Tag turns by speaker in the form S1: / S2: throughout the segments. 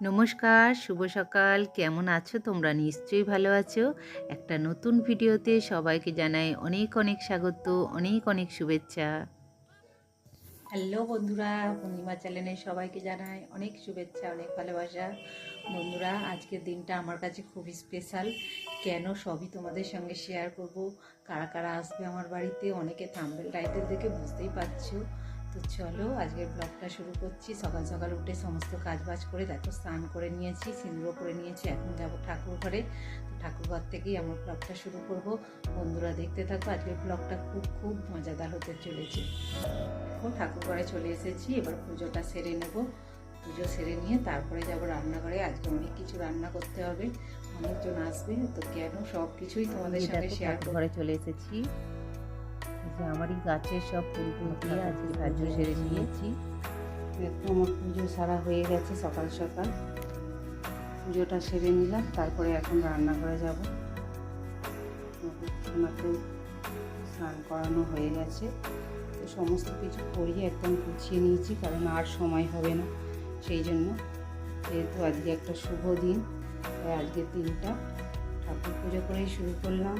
S1: নমস্কার, শুভ সকাল। কেমন আছো? তোমরা নিশ্চয়ই ভালো আছো। একটা নতুন ভিডিওতে সবাইকে জানাই অনেক অনেক স্বাগত, অনেক অনেক শুভেচ্ছা। হ্যালো বন্ধুরা, পূর্ণিমা চ্যানেলে সবাইকে জানাই অনেক শুভেচ্ছা, অনেক ভালোবাসা। বন্ধুরা, আজকের দিনটা আমার কাছে খুবই স্পেশাল। কেন সবই তোমাদের সঙ্গে শেয়ার করব? কারা কারা আসবে আমার বাড়িতে? অনেকে থাম্বেল টাইটেল দেখে বুঝতেই পারছ। তো চলো আজকের ব্লগটা শুরু করছি। সকাল সকাল উঠে সমস্ত কাজ বাজ করে দেখো স্নান করে নিয়েছি সিঁদুরও করে নিয়েছি এখন যাব ঠাকুর ঘরে। ঠাকুর ঘর থেকেই আমার ব্লগটা শুরু করব। বন্ধুরা দেখতে থাকো আজকের ব্লগটা খুব খুব মজাদার হতে চলেছে। এখন ঠাকুর ঘরে চলে এসেছি এবার পুজোটা সেরে নেব। পুজো সেরে নিয়ে তারপরে যাব রান্নাঘরে। আজকে অনেক কিছু রান্না করতে হবে অনেকজন আসবে। তো কেন সব কিছুই তোমাদের সঙ্গে শেয়ার ঘরে চলে এসেছি। যে আমারই গাছের সব ফুল ফুল দিয়ে আজকে সাহায্য সেরে নিয়েছি
S2: একটু আমার পুজো সারা হয়ে গেছে সকাল সকাল। পুজোটা সেরে নিলাম তারপরে এখন রান্নাঘরে যাব। ওনাকে স্নান করানো হয়ে গেছে। তো সমস্ত কিছু করিয়ে একদম গুছিয়ে নিয়েছি কারণ আর সময় হবে না। সেই জন্য যেহেতু আজকে একটা শুভ দিন তাই আজকের দিনটা ঠাকুর পুজো করেই শুরু করলাম।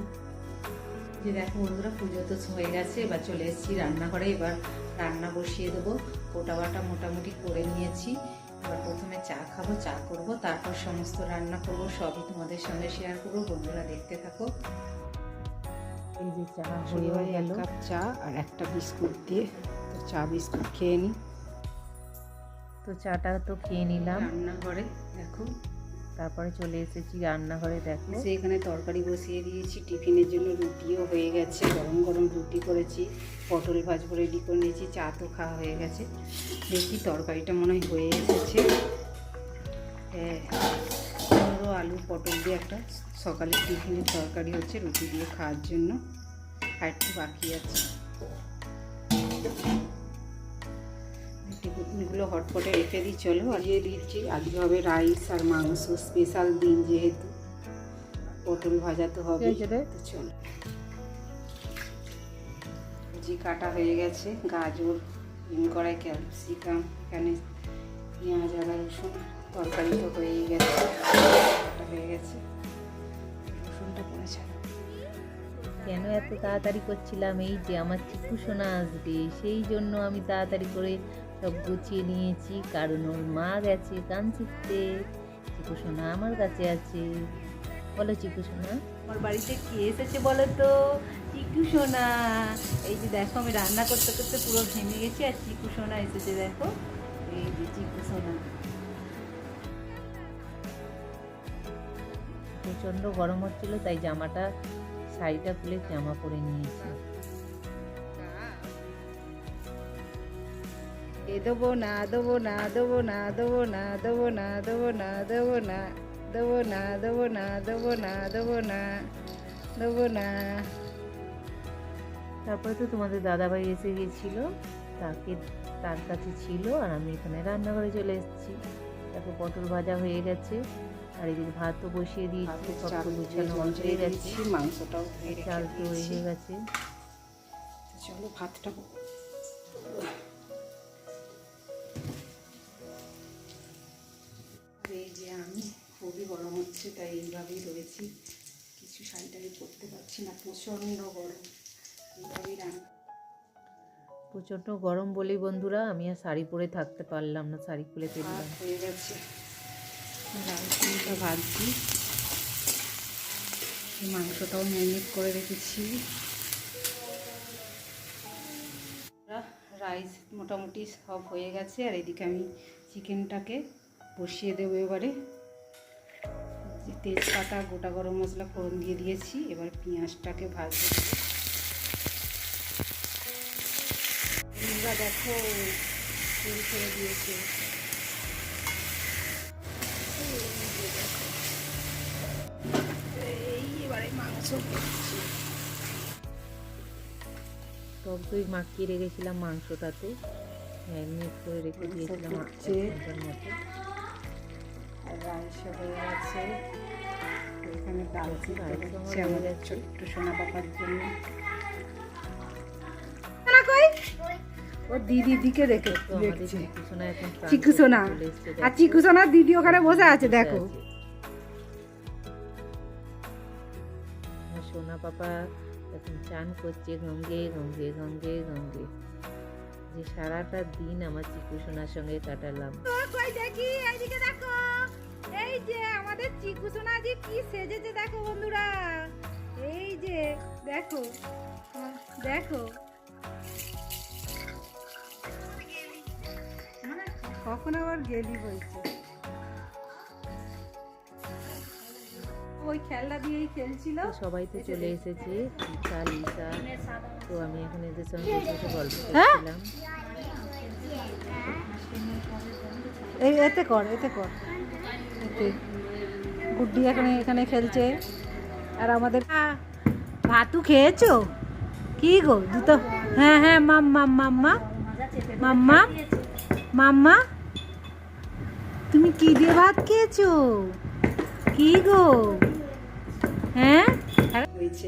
S1: যে দেখো বন্ধুরা পুজো তো হয়ে গেছে এবার চলে এসেছি রান্নাঘরে। এবার রান্না বসিয়ে দেবো। কোটা বাটা মোটামুটি করে নিয়েছি। এবার প্রথমে চা খাব চা করব তারপর সমস্ত রান্না করব সবই তোমাদের সঙ্গে শেয়ার করব। বন্ধুরা দেখতে থাকো।
S2: এই যে চা হয়ে গেল। কাপ চা আর একটা বিস্কুট দিয়ে তো চা বিস্কুট খেয়ে নিই
S1: তো চাটা তো খেয়ে নিলাম।
S2: রান্নাঘরে দেখো।
S1: তারপরে চলে এসেছি রান্নাঘরে, দেখো।
S2: সে এখানে তরকারি বসিয়ে দিয়েছি, টিফিনের জন্য রুটিও হয়ে গেছে, গরম গরম রুটি করেছি, পটল ভাজবো রেডি করে নিয়েছি, চা তো খাওয়া হয়ে গেছে। দেখি তরকারিটা মনে হয় হয়ে এসেছে। হ্যাঁ পনেরো আলু, পটল দিয়ে একটা সকালের টিফিনের তরকারি হচ্ছে, রুটি দিয়ে খাওয়ার জন্য। আর একটু বাকি আছে। টিফিনগুলো হটপটে রেখে দিই চলো আজকে দিচ্ছি। আজকে হবে রাইস আর মাংস স্পেশাল দিন যেহেতু। পটল ভাজা তো হবে চলো। সবজি কাটা হয়ে গেছে গাজর হিম কড়াই ক্যাপসিকাম এখানে পেঁয়াজ আদা রসুন তরকারি তো হয়েই গেছে কাটা হয়ে গেছে। রসুনটা পড়েছে
S1: কেন এত তাড়াতাড়ি করছিলাম? এই যে আমার চিকু সোনা আসবে সেই জন্য আমি তাড়াতাড়ি করে সব গুছিয়ে নিয়েছি কারণ ওর মা গেছে কান শিখতে চিকু সোনা আমার কাছে আছে। বলো চিকু সোনা। আমার বাড়িতে কে এসেছে বলো তো? চিকু সোনা। এই যে দেখো আমি রান্না করতে করতে পুরো ঘেমে গেছি আর চিকু সোনা এসেছে দেখো। এই যে চিকু সোনা। প্রচণ্ড গরম হচ্ছিল তাই জামাটা শাড়িটা খুলে জামা পরে নিয়েছি।
S2: এ দেবো না দেবো না দেবো না দেবো না দেবো না দেবো না দেবো না দেবো না দেবো না দেবো না দেবো না দেবো না
S1: তারপরে তো তোমাদের দাদাভাই এসে গিয়েছিল তাকে তার কাছে ছিল আর আমি এখানে রান্নাঘরে চলে এসেছি তারপর পটল ভাজা হয়ে গেছে আর এদিকে ভাতও বসিয়ে দিয়েছি সব তো গুছানো হয়ে গেছে
S2: মাংসটাও
S1: চাল তো হয়ে গেছে
S2: চলো ভাতটা আমি খুবই গরম হচ্ছে তাই এইভাবেই রয়েছি। কিছু শাড়ি টাড়ি পরতে পারছি না প্রচণ্ড গরম। এইভাবেই রান্না
S1: প্রচণ্ড গরম বলি বন্ধুরা আমি আর শাড়ি পরে থাকতে পারলাম না শাড়ি খুলে
S2: ভাত হয়ে গেছে। রাইসটা ভাজছি। মাংসটাও ম্যারিনেট করে রেখেছি। রাইস মোটামুটি সব হয়ে গেছে আর এদিকে আমি চিকেনটাকে বসিয়ে দেবো এবারে। তেজপাতা গোটা গরম মশলা ফোড়ন দিয়ে দিয়েছি এবার পেঁয়াজটাকে ভাজবো। দেখো তেল ছেড়ে দিয়েছে। মাংস করছি।
S1: টক দই মাখিয়ে রেখেছিলাম মাংসটাতে। ম্যারিনেট করে রেখে দিয়েছিলাম মতো।
S2: রাইস হয়ে এখানে হচ্ছে আমাদের ছোট্ট সোনা পাপার জন্য। ও দিদির দিকে দেখে
S1: তো আমাদের
S2: দেখছে।
S1: চিকু সোনা এখন
S2: চিকু সোনা। আর। দিদি ওখানে বসে আছে দেখো।
S1: আর সোনা পাপা এখন চান করছে গঙ্গে গঙ্গে গঙ্গে গঙ্গে যে সারাটা দিন আমার চিকু সোনার সঙ্গে কাটালাম।
S2: দেখি? এইদিকে দেখো। এই যে আমাদের চিকু সোনা যে কি সেজেছে দেখো বন্ধুরা। এই যে দেখো দেখো। কখন আবার গেলি বলছে? ওই খেলনা দিয়েই খেলছিল।
S1: সবাই তো চলে এসেছে লিসা লিসা। তো আমি এখন এদের সঙ্গে বসে গল্প
S2: হ্যাঁ?
S1: করছিলাম।
S2: এই এতে কর এতে কর। এতে গুড্ডি এখানে এখানে খেলছে। আর আমাদের ভাতু খেয়েছো? কি গো, দুটো হ্যাঁ হ্যাঁ মাম মাম মাম্মা। মাম্মা? মাম্মা? তুমি কি দিয়ে ভাত খেয়েছো? কি গো? হ্যাঁ? হয়েছে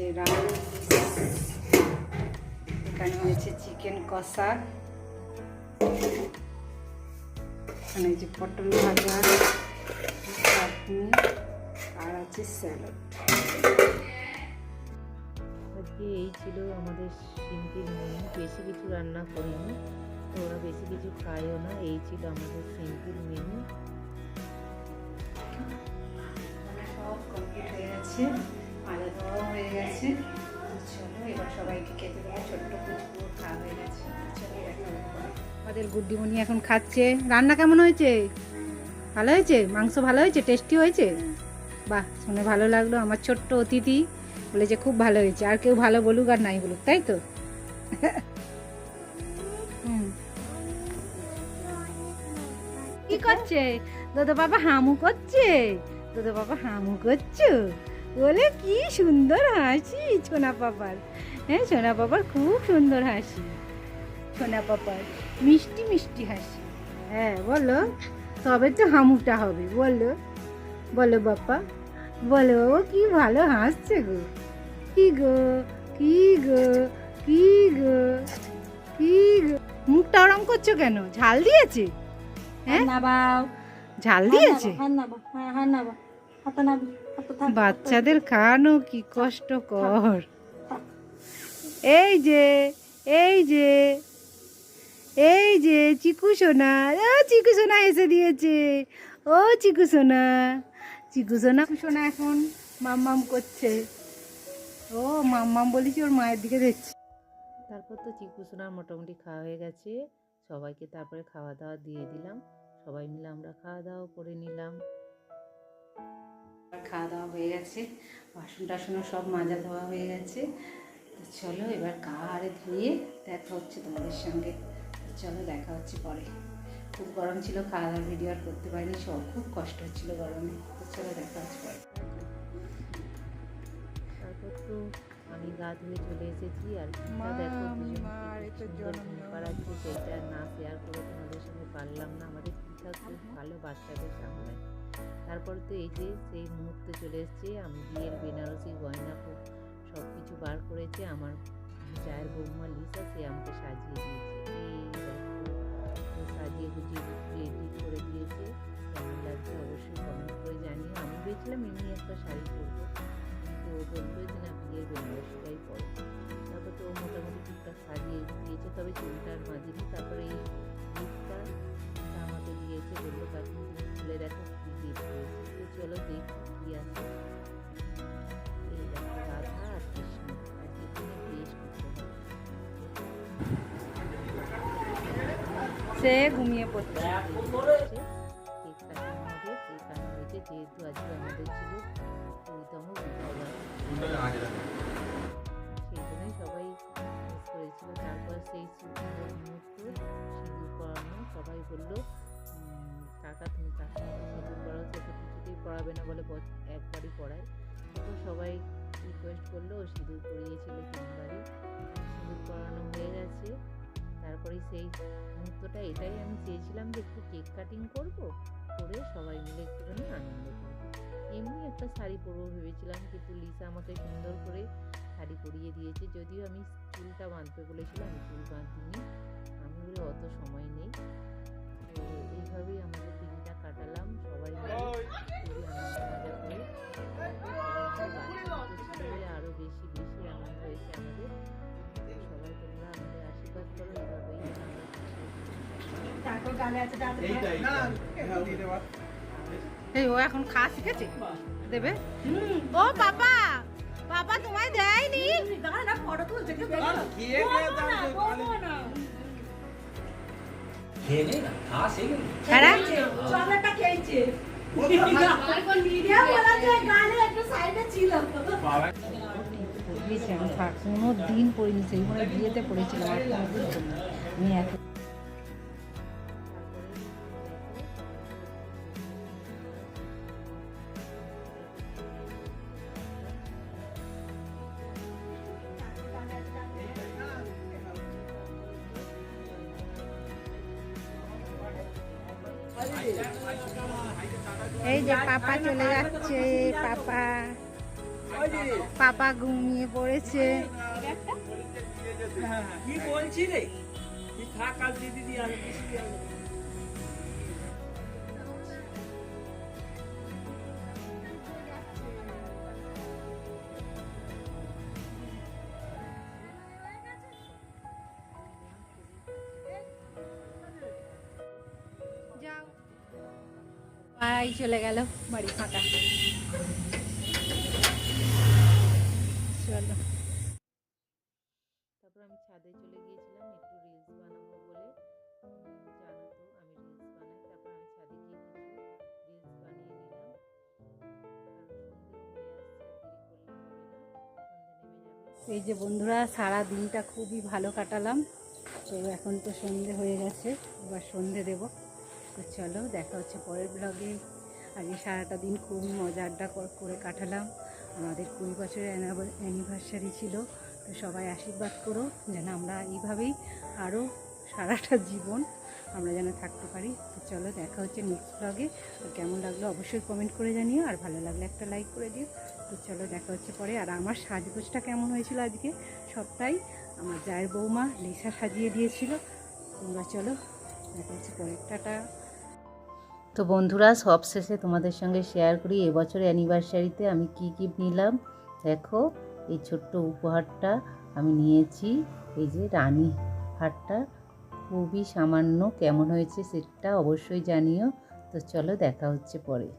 S2: এখানে হয়েছে চিকেন কষা। এখানে যে পটল ভাজা। চাটনি আর আছে স্যালাড।
S1: আজকে এই ছিল আমাদের সিম্পল মেনু বেশি কিছু রান্না করিনি। তো ওরা বেশি কিছু খায়ও না। এই ছিল আমাদের সিম্পল মেনু
S2: সব কমপ্লিট হয়ে গেছে। আদা দেওয়াও হয়ে গেছে। চলো এবার সবাইকে খেতে দেওয়া ছোট্ট খাওয়া হয়ে গেছে। চলো দেখা আমাদের গুড্ডিমণি এখন খাচ্ছে। রান্না কেমন হয়েছে? ভালো হয়েছে? মাংস ভালো হয়েছে? টেস্টি হয়েছে? বাহ, শুনে ভালো লাগল আমার ছোট্ট অতিথি। বলেছে খুব ভালো হয়েছে। আর কেউ ভালো বলুক আর নাই বলুক, তাই তো? কি করছে? দাদা বাবা হামু করছে? দাদা বাবা হামু করছ? বলে কি সুন্দর হাসি সোনা পাপার। হ্যাঁ সোনা পাপার খুব সুন্দর হাসি। সোনা পাপার। মিষ্টি মিষ্টি হাসি। হ্যাঁ বলো। তবে তো হামুটা হবে বলো। বলো বাপ্পা। বলো ও কি ভালো হাসছে গো। কি গো কি গো কি গো কি গো। মুখটা ওরম করছ কেন? ঝাল দিয়েছে? হ্যাঁ? ঝাল দিয়েছে? বাচ্চাদের খাওয়ানো কি কষ্টকর। এই যে এই যে। এই যে চিকু সোনা ও চিকু সোনা এসে দিয়েছে। ও চিকু সোনা চিকু সোনা সোনা এখন মাম করছে। ও মাম মাম বলেছি ওর মায়ের দিকে দেখছে।
S1: তারপর তো চিকু সোনার মোটামুটি খাওয়া হয়ে গেছে। সবাইকে তারপরে খাওয়া দাওয়া দিয়ে দিলাম। সবাই মিলে আমরা খাওয়া দাওয়া করে নিলাম।
S2: খাওয়া দাওয়া হয়ে গেছে। বাসন টাসনও সব মাজা ধোয়া হয়ে গেছে। তো চলো এবার আরে ধুয়ে দেখা হচ্ছে তোমাদের সঙ্গে। চলো দেখা হচ্ছে পরে। খুব গরম ছিল খাওয়া দাওয়ার ভিডিও আর করতে পারিনি সব খুব কষ্ট হচ্ছিল গরমে। তো চলো দেখা হচ্ছে পরে।
S1: তারপর তো আমি গা ধুয়ে চলে এসেছি আর
S2: মা,
S1: দেখো পাড়াচ্ছে সেইটা না শেয়ার করে তোমাদের সঙ্গে পারলাম না। আমাদের পিঠা খুব ভালো বাচ্চাদের সামনে তারপর তো এই যে সেই মুহূর্তে চলে এসছে আমি বিয়ের বেনারসি গয়না খুব সব কিছু বার করেছে আমার চায়ের বৌমা লিসা সে আমাকে সাজিয়ে দিয়েছে। এই সাজিয়ে গুজিয়ে রেডি করে দিয়েছে। কেমন লাগছে অবশ্যই কমেন্ট করে জানিও। আমি ভেবেছিলাম এমনি একটা শাড়ি পরবো। তো বলল যে না বিয়ের বেনারসিটাই পরো তারপর তো মোটামুটি টুকটাক সাজিয়ে দিয়েছে, তবে চুলটা আর তারপরে এই গিফটটা আমাকে দিয়েছে, বলল, কাকিম, তুমি খুলে দেখো কী গিফট দিয়েছে। তো চলো দেখি কী আছে। এই দেখো
S2: সে ঘুমিয়ে
S1: হয়েছে যেহেতু আজকে আমাদের ছিল কুড়িতম সেই জন্যই সবাই মিস করেছিল তারপর সেই সুন্দর মুহূর্ত সিঁদুর পরানো সবাই বলল কাকা তুমি কাকা সিঁদুর পরাও সে তো কিছুতেই পড়াবে না বলে একবারই পড়ায় তো সবাই রিকোয়েস্ট করল ও সিঁদুর পরিয়েছিল তিনবারই সিঁদুর পরানো হয়ে গেছে তারপরে সেই মুহূর্তটা এটাই আমি চেয়েছিলাম যে একটু কেক কাটিং করব, করে সবাই মিলে একটুখানি আনন্দ করব। এমনি একটা শাড়ি পরবো ভেবেছিলাম, কিন্তু লিসা আমাকে সুন্দর করে শাড়ি পরিয়ে দিয়েছে। যদিও আমি চুলটা বাঁধতে বলেছিলাম, চুল বাঁধিনি। আমি বলে, অত সময় নেই। তো এইভাবেই
S2: এখন খাওয়া শিখেছে? দেবে? ও বাবা বাবা তোমায় দেয়নি?
S3: খা
S2: হ্যাঁ কোনো দিন পড়িনি, সেই বিয়েতে পড়েছিলাম আমি এখন এই যে পাপা চলে যাচ্ছে পাপা। পাপা ঘুমিয়ে পড়েছে।
S3: কি বলছি রে? থাক দিদি
S2: ভাই চলে গেল বাড়ি ফাঁকা চলো
S1: তারপর আমি ছাদে চলে গিয়েছিলাম একটু রিলস বানাবো বলে জানো তো আমি রিলস বানাই তারপর আমি ছাদে গিয়ে কিছু রিলস বানিয়ে নিলাম
S2: এই যে বন্ধুরা সারা দিনটা খুবই ভালো কাটালাম। তো এখন তো সন্ধে হয়ে গেছে এবার সন্ধে দেব। তো চলো, দেখা হচ্ছে পরের ব্লগে আজকে সারাটা দিন খুব মজা আড্ডা কর- কাটালাম। আমাদের কুড়ি বছরের অ্যানিভার্সারি ছিল, তো সবাই আশীর্বাদ করো, যেন আমরা এইভাবেই আরও সারাটা জীবন আমরা যেন থাকতে পারি। তো চলো, দেখা হচ্ছে নেক্সট ব্লগে তো কেমন লাগল অবশ্যই কমেন্ট করে জানিও, আর ভালো লাগলে একটা লাইক করে দিও। তো চলো, দেখা হচ্ছে পরে। আর আমার সাজগোজটা কেমন হয়েছিল আজকে? সবটাই আমার জায়ের বৌমা লিসা সাজিয়ে দিয়েছিল। তোমরা চলো, দেখা হচ্ছে পরে টাটা
S1: তো বন্ধুরা, সব শেষে তোমাদের সঙ্গে শেয়ার করি। এবছর অ্যানিভার্সারিতে আমি কি গিফট নিলাম? দেখো, এই ছোট্ট উপহারটা আমি নিয়েছি। এই যে রানী হারটা, খুবই সামান্য কেমন হয়েছে সেটা অবশ্যই জানিও। তো চলো দেখা হচ্ছে পরে।